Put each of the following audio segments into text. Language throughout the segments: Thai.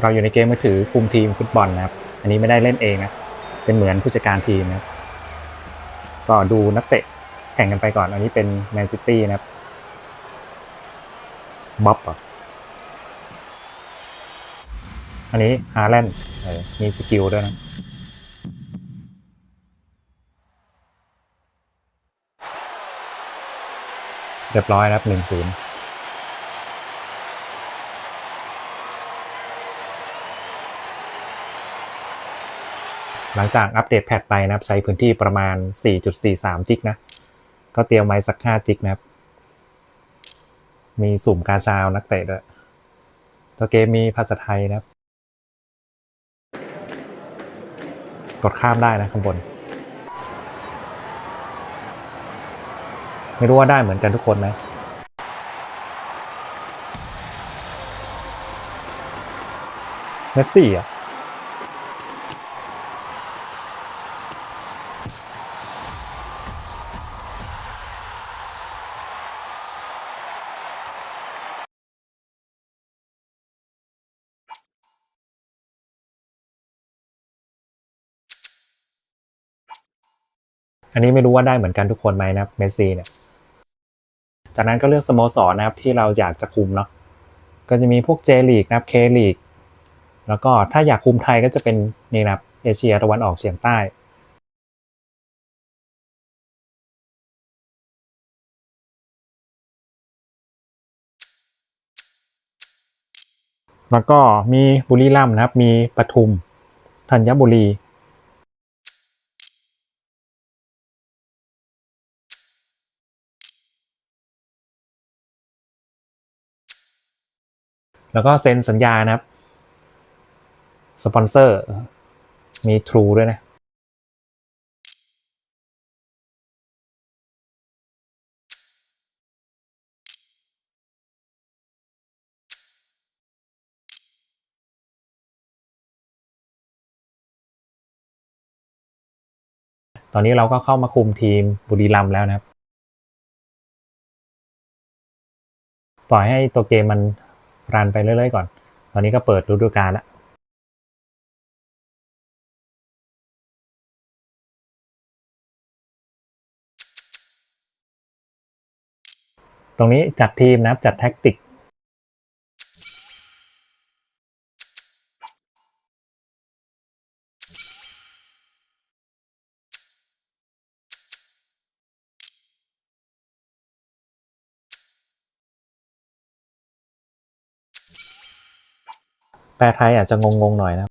เราอยู่ในเกมมือถือคุมทีมฟุตบอลนะครับ อันนี้ไม่ได้เล่นเองนะ เป็นเหมือนผู้จัดการทีมนะก็ดูนักเตะแข่งกันไปก่อน อันนี้เป็นแมนซิตี้นะครับบ๊อบอันนี้ฮาแลนด์มีสกิลด้วยนะเรียบร้อยนะครับหนึ่งศูนย์ หลังจากอัปเดตแพทไปนะครับใช้พื้นที่ประมาณ 4.43 จิกนะ ก็เตรียมไว้สัก 5 จิกนะครับ มีสุ่มกาชาวนักเตะด้วยตัวเกมมีภาษาไทยนะครับ กดข้ามได้นะข้างบน ไม่รู้ว่าได้เหมือนกันทุกคนไหมเมสซี่อะ อันนี้ไม่รู้ว่าได้เหมือนกันทุกคนไหมนะเมสซี่เนี่ย จากนั้นก็เลือกสโมสรนะครับที่เราอยากจะคุมเนาะ ก็จะมีพวกเจลีกนะครับเคลีก แล้วก็ถ้าอยากคุมไทยก็จะเป็นนี่นะครับเอเชียตะวันออกเฉียงใต้แล้วก็มีบุรีรัมย์นะครับ มีปทุมธัญบุรี แล้วก็เซ็นสัญญานะครับ สปอนเซอร์มี True ด้วยนะตอนนี้เราก็เข้ามาคุมทีมบุรีรัมย์แล้วนะครับ ปล่อยให้ตัวเกมมัน รันไปเรื่อยๆก่อน ตอนนี้ก็เปิดฤดูกาลแล้วตรงนี้จัดทีมนะครับจัดแท็กติก แปลไทยอาจจะงงๆหน่อยนะ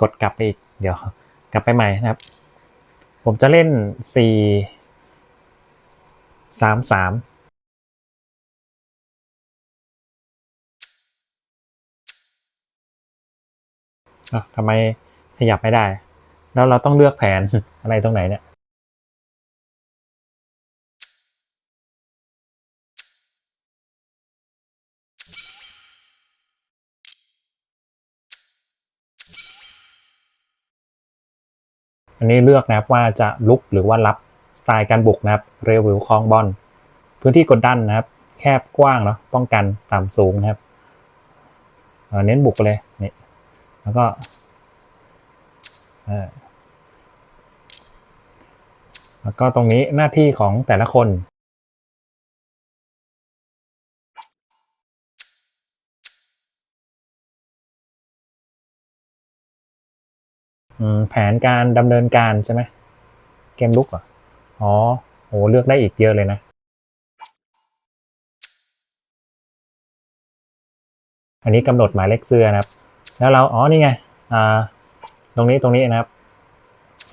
กดกลับไปอีก เดี๋ยว กลับไปใหม่นะครับ ผมจะเล่นสี่สามสามอะทำไมขยับไม่ได้ แล้วเราต้องเลือกแผนอะไรตรงไหนเนี่ยอันนี้เลือกนะครับว่าจะลุกหรือว่ารับสไตล์การบุกนะครับเร็วหรือคลองบอลพื้นที่กดดันนะครับ แคบกว้างเนาะป้องกันต่ำสูงนะครับเน้นบุกเลยนี่แล้วก็ แล้วก็ตรงนี้หน้าที่ของแต่ละคนแผนการดำเนินการใช่ไหมเกมลุกเหรออ๋อโหเลือกได้อีกเยอะเลยนะ อันนี้กำหนดหมายเลขเสื้อนะครับ แล้วเรา อ๋อ นี่ไง อ่า ตรงนี้ตรงนี้นะครับ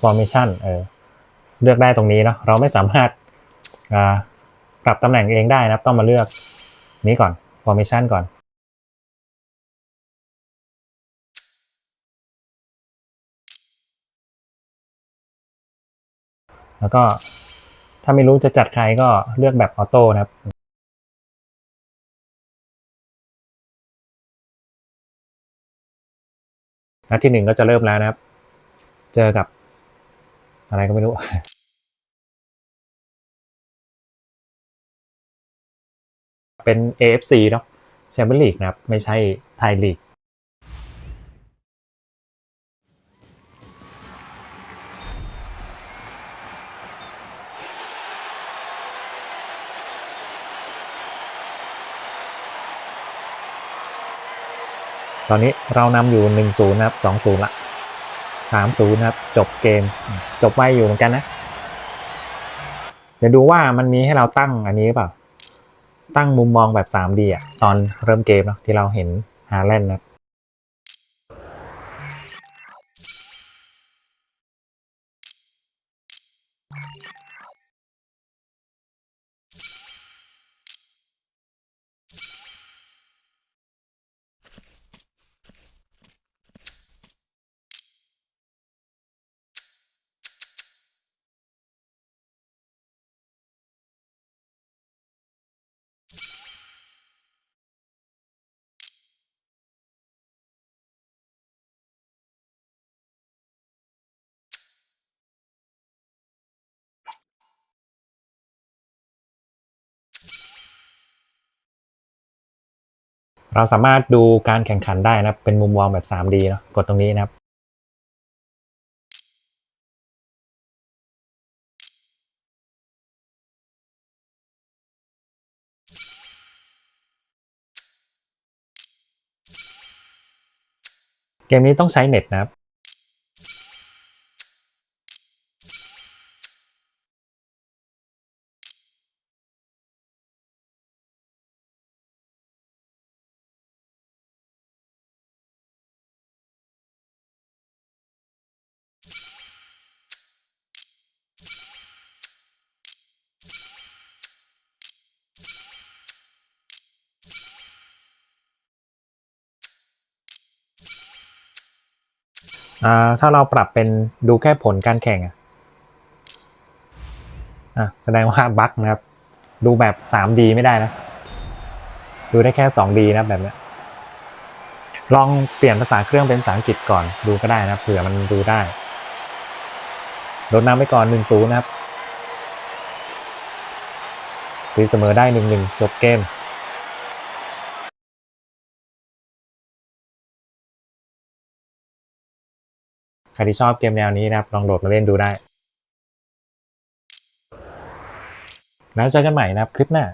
formation เออเลือกได้ตรงนี้เนาะเราไม่สามารถปรับตำแหน่งเองได้นะครับ ต้องมาเลือกนี้ก่อน formation ก่อนแล้วก็ถ้าไม่รู้จะจัดใครก็เลือกแบบออโต้นะครับ นัดที่หนึ่งก็จะเริ่มแล้วนะครับ เจอกับ อะไรก็ไม่รู้เป็น AFC เนาะแชมเปี้ยนลีกนะครับ ไม่ใช่ไทยลีก ตอนนี้เรานำอยู่ 1-0 นะครับ 2-0 ละ 3-0 นะครับ จบเกม จบไวอยู่เหมือนกันนะ เดี๋ยวดูว่ามันมีให้เราตั้งอันนี้หรือเปล่า ตั้งมุมมองแบบ 3D อะ ตอนเริ่มเกมเนาะที่เราเห็นฮาแลนด์นะ เราสามารถดูการแข่งขันได้นะครับเป็นมุมมองแบบ 3D เนาะกดตรงนี้นะครับเกมนี้ต้องใช้เน็ตนะครับ ถ้าเราปรับเป็นดูแค่ผลการแข่งอะแสดงว่าบั๊กนะครับ ดูแบบ 3D ไม่ได้นะ ดูได้แค่ 2D นะครับแบบนี้ลองเปลี่ยนภาษาเครื่องเป็นภาษาอังกฤษก่อนดูก็ได้นะเผื่อมันดูได้ลดน้ำไปก่อน1-0นย์นะครับตีเสมอได้1-1จบเกม รที่ชอบเกมแนวนี้นะครับ ลองโหลดมาเล่นดูได้ แล้วเจอกันใหม่นะครับคลิปหน้า